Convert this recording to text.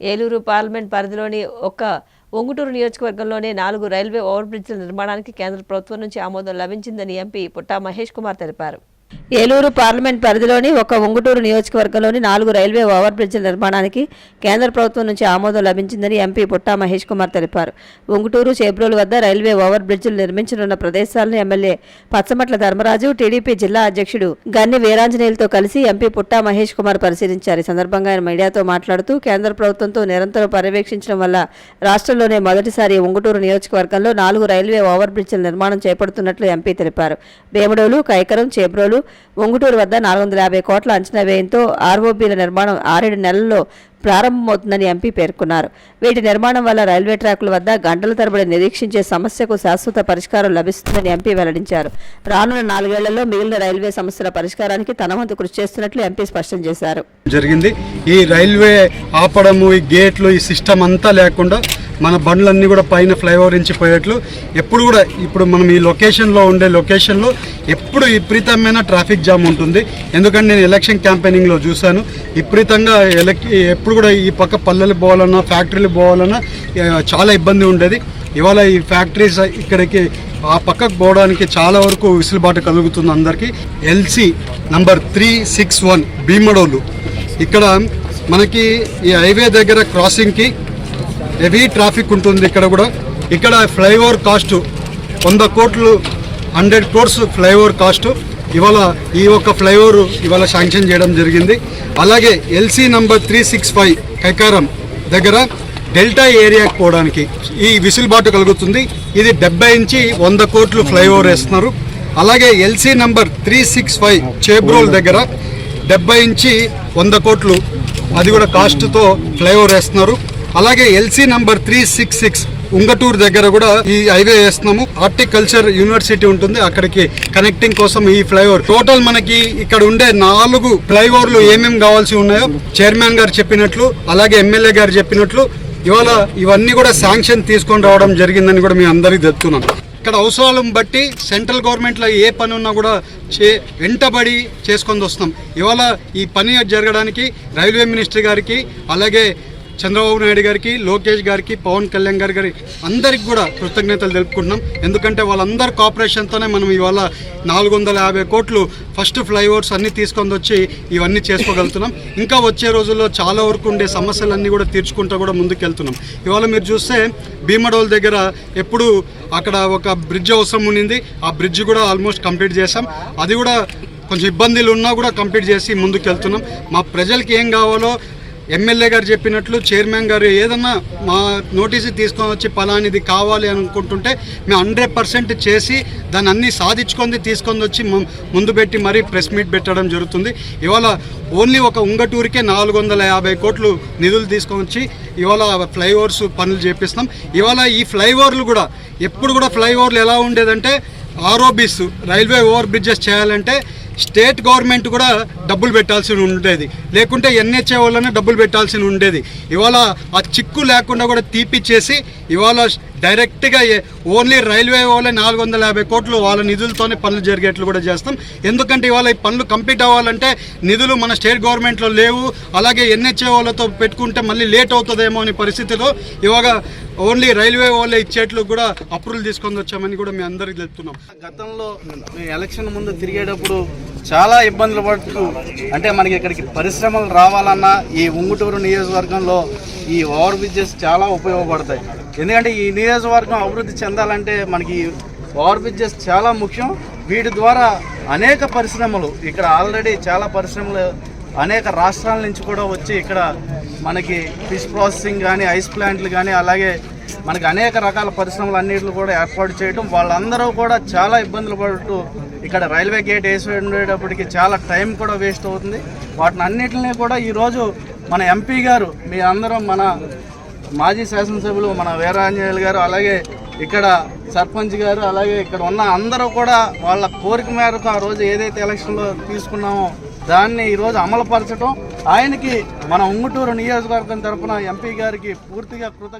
Eluru parliament పరిధిలోని ఒక్క ఒంగుటూరు నియోజకవర్గంలోనే నాలుగు రైల్వే ఓవర్ బ్రిడ్జ్ల నిర్మాణానికి కేంద్ర ప్రభుత్వం నుంచి ఆమోదం లభించిందని ఎంపీ పుట్టా మహేష్ కుమార్ తెలిపారు. ఏలూరు పార్లమెంట్ పరిధిలోని ఒక ఉంగుటూరు నియోజకవర్గంలోని నాలుగు రైల్వే ఓవర్ బ్రిడ్జ్ల నిర్మాణానికి కేంద్ర ప్రభుత్వం నుంచి ఆమోదం లభించిందని ఎంపీ పుట్టా మహేష్ కుమార్ తెలిపారు. ఉంగుటూరు చేబ్రోలు వద్ద రైల్వే ఓవర్ బ్రిడ్జ్లు నిర్మించనున్న ప్రదేశాలను ఎమ్మెల్యే పచ్చమట్ల ధర్మరాజు టీడీపీ జిల్లా అధ్యక్షుడు గన్ని వీరాంజనేయులతో కలిసి ఎంపీ పుట్టా మహేష్ కుమార్ పరిశీలించారు. ఈ సందర్భంగా ఆయన మీడియాతో మాట్లాడుతూ కేంద్ర ప్రభుత్వంతో నిరంతరం పర్యవేక్షించడం వల్ల రాష్ట్రంలోనే మొదటిసారి ఉంగుటూరు నియోజకవర్గంలో నాలుగు రైల్వే ఓవర్ బ్రిడ్జ్ల నిర్మాణం చేపడుతున్నట్లు ఎంపీ తెలిపారు. భీమడోలు కైకరం చేబ్రోలు ఒంగుటూరు వద్ద నాలుగు వందల యాభై కోట్ల అంచనా వ్యయంతో ఆర్ఓబీల నిర్మాణం ఆరేడు నెలల్లో ప్రారంభమవుతుందని ఎంపీ పేర్కొన్నారు. వీటి నిర్మాణం వల్ల రైల్వే ట్రాకుల వద్ద గంటల తరబడి నిరీక్షించే సమస్యకు శాశ్వత పరిష్కారం లభిస్తుందని ఎంపీ వెల్లడించారు. రానున్న నాలుగేళ్ళలో మిగిలిన రైల్వే సమస్యల పరిష్కారానికి తన వంతు కృషి చేస్తున్నట్లు ఎంపీ స్పష్టం చేశారు. జరిగింది. ఈ రైల్వే ఆపడము ఈ గేట్లు ఈ సిస్టమ్ అంతా లేకుండా మన బండ్లన్నీ కూడా పైన ఫ్లైఓవర్ నుంచి పోయేట్లు. ఎప్పుడు కూడా ఇప్పుడు మనం ఈ లొకేషన్లో ఉండే లొకేషన్లో ఎప్పుడు విపరీతమైన ట్రాఫిక్ జామ్ ఉంటుంది. ఎందుకంటే నేను ఎలక్షన్ క్యాంపెయినింగ్లో చూశాను. విపరీతంగా ఎలక్ ఎప్పుడు కూడా ఈ పక్క పల్లెలు పోవాలన్నా ఫ్యాక్టరీలు పోవాలన్నా చాలా ఇబ్బంది ఉండేది. ఇవాళ ఈ ఫ్యాక్టరీస్ ఇక్కడికి ఆ పక్కకు పోవడానికి చాలా వరకు విసులుబాటు కలుగుతుంది అందరికీ. LC number three six one Bhimadolu. ఇక్కడ మనకి ఈ హైవే దగ్గర క్రాసింగ్కి హెవీ ట్రాఫిక్ ఉంటుంది ఇక్కడ కూడా. ఇక్కడ ఫ్లైఓవర్ కాస్ట్ వంద కోట్లు హండ్రెడ్ క్రోర్స్ ఫ్లైఓవర్ కాస్ట్. ఇవాళ ఈ ఒక్క ఫ్లైఓవర్ ఇవాళ శాంక్షన్ చేయడం జరిగింది. అలాగే LC number three six five Kaikaram దగ్గర డెల్టా ఏరియాకి పోవడానికి ఈ విసులుబాటు కలుగుతుంది. ఇది డెబ్బై ఇంచి వంద కోట్లు ఫ్లైఓవర్ వేస్తున్నారు. అలాగే LC number three six five Chebrole దగ్గర డెబ్బై ఇంచి వంద కోట్లు. అది కూడా కాస్ట్తో ఫ్లైఓవర్ వేస్తున్నారు. అలాగే LC number three six six Ungaturu దగ్గర కూడా ఈ హైవే వేస్తున్నాము. హార్టికల్చర్ యూనివర్సిటీ ఉంటుంది. అక్కడికి కనెక్టింగ్ కోసం ఈ ఫ్లైఓవర్ టోటల్ మనకి ఇక్కడ ఉండే నాలుగు ఫ్లైఓవర్లు ఏమేమి కావాల్సి ఉన్నాయో చైర్మన్ గారు చెప్పినట్లు అలాగే ఎమ్మెల్యే గారు చెప్పినట్లు ఇవాళ ఇవన్నీ కూడా శాంక్షన్ తీసుకొని రావడం జరిగిందని కూడా మీ అందరికీ చెప్తున్నాను ఇక్కడ అవసరాలను బట్టి సెంట్రల్ గవర్నమెంట్లో ఏ పని ఉన్నా కూడా చే వెంటబడి చేసుకొని వస్తున్నాం. ఇవాళ ఈ పని జరగడానికి రైల్వే మినిస్టర్ గారికి అలాగే చంద్రబాబు నాయుడు గారికి లోకేష్ గారికి పవన్ కళ్యాణ్ గారి గారి అందరికి కూడా కృతజ్ఞతలు తెలుపుకుంటున్నాం. ఎందుకంటే వాళ్ళందరి కోఆపరేషన్తోనే మనం ఇవాళ నాలుగు వందల యాభై కోట్లు ఫస్ట్ ఫ్లైఓవర్స్ అన్నీ తీసుకొని వచ్చి ఇవన్నీ చేసుకోగలుగుతున్నాం. ఇంకా వచ్చే రోజుల్లో చాలా వరకు ఉండే సమస్యలన్నీ కూడా తీర్చుకుంటూ కూడా ముందుకు వెళ్తున్నాం ఇవాళ మీరు చూస్తే భీమడోల్ దగ్గర ఎప్పుడు అక్కడ ఒక బ్రిడ్జ్ అవసరం ఉండింది ఆ బ్రిడ్జ్ కూడా ఆల్మోస్ట్ కంప్లీట్ చేసాం అది కూడా కొంచెం ఇబ్బందులు ఉన్నా కూడా కంప్లీట్ చేసి ముందుకు వెళ్తున్నాం మా ప్రజలకి ఏం కావాలో ఎమ్మెల్యే గారు చెప్పినట్లు చైర్మన్ గారు ఏదన్నా మా నోటీసు తీసుకొని వచ్చి ఫలానిది కావాలి అనుకుంటుంటే మేము హండ్రెడ్ పర్సెంట్ చేసి దాన్ని అన్ని సాధించుకొని తీసుకొని వచ్చి ముందు పెట్టి మరీ ప్రెస్ మీట్ పెట్టడం జరుగుతుంది. ఇవాళ ఓన్లీ ఒక ఉంగటూరికే నాలుగు వందల యాభై కోట్లు నిధులు తీసుకొని వచ్చి ఇవాళ ఫ్లైఓవర్స్ పనులు చేపిస్తాం ఇవాళ ఈ ఫ్లైఓవర్లు కూడా ఎప్పుడు కూడా ఫ్లైఓవర్లు ఎలా ఉండేదంటే ఆర్ఓబీస్ రైల్వే ఓవర్ బ్రిడ్జెస్ చేయాలంటే స్టేట్ గవర్నమెంట్ కూడా డబ్బులు పెట్టాల్సి ఉండేది. లేకుంటే ఎన్హెచ్ఏ వాళ్ళనే డబ్బులు పెట్టాల్సి ఉండేది. ఇవాళ ఆ చిక్కు లేకుండా కూడా తీపిచ్చేసి ఇవాళ డైరెక్ట్గా ఓన్లీ రైల్వే వాళ్ళే నాలుగు వందల యాభై కోట్లు వాళ్ళ నిధులతోనే పనులు జరిగేట్లు కూడా చేస్తాం. ఎందుకంటే ఇవాళ ఈ పనులు కంప్లీట్ అవ్వాలంటే నిధులు మన స్టేట్ గవర్నమెంట్లో లేవు. అలాగే ఎన్హెచ్ఏ వాళ్ళతో పెట్టుకుంటే మళ్ళీ లేట్ అవుతుందేమో అనే పరిస్థితిలో ఇవాళ ఓన్లీ రైల్వే వాళ్ళే ఇచ్చేట్లు కూడా అప్రూవల్ తీసుకొని వచ్చామని కూడా మేము అందరికీ చెప్తున్నాం గతంలో ఎలక్షన్ ముందు తిరిగేటప్పుడు చాలా ఇబ్బందులు పడుతూ అంటే మనకి ఇక్కడికి పరిశ్రమలు రావాలన్నా ఈ ఉంగుటూరు నియోజకవర్గంలో ఈ ఓవర్ బ్రిడ్జెస్ చాలా ఉపయోగపడతాయి. ఎందుకంటే ఈ నియోజకవర్గం అభివృద్ధి చెందాలంటే మనకి ఓవర్ బ్రిడ్జెస్ చాలా ముఖ్యం. వీటి ద్వారా అనేక పరిశ్రమలు ఇక్కడ ఆల్రెడీ చాలా పరిశ్రమలు అనేక రాష్ట్రాల నుంచి కూడా వచ్చి ఇక్కడ మనకి ఫిష్ ప్రాసెసింగ్ కానీ ఐస్ ప్లాంట్లు కానీ అలాగే మనకి అనేక రకాల పరిశ్రమలు అన్నింటిని కూడా ఏర్పాటు చేయడం వాళ్ళందరూ కూడా చాలా ఇబ్బందులు పడుతూ ఇక్కడ రైల్వే గేట్ వేసి ఉండేటప్పటికి చాలా టైం కూడా వేస్ట్ అవుతుంది. వాటిని అన్నింటినీ కూడా ఈరోజు మన ఎంపీ గారు మీ అందరం మన మాజీ శాసనసభ్యులు మన వీరాంజనేయులు గారు అలాగే ఇక్కడ సర్పంచ్ గారు అలాగే ఇక్కడ ఉన్న అందరూ కూడా వాళ్ళ కోరిక మేరకు ఆ రోజు ఏదైతే ఎలక్షన్లో తీసుకున్నామో దాన్ని ఈరోజు అమలుపరచడం ఆయనకి మన ఉంగుటూరు నియోజకవర్గం తరపున ఎంపీ గారికి పూర్తిగా కృత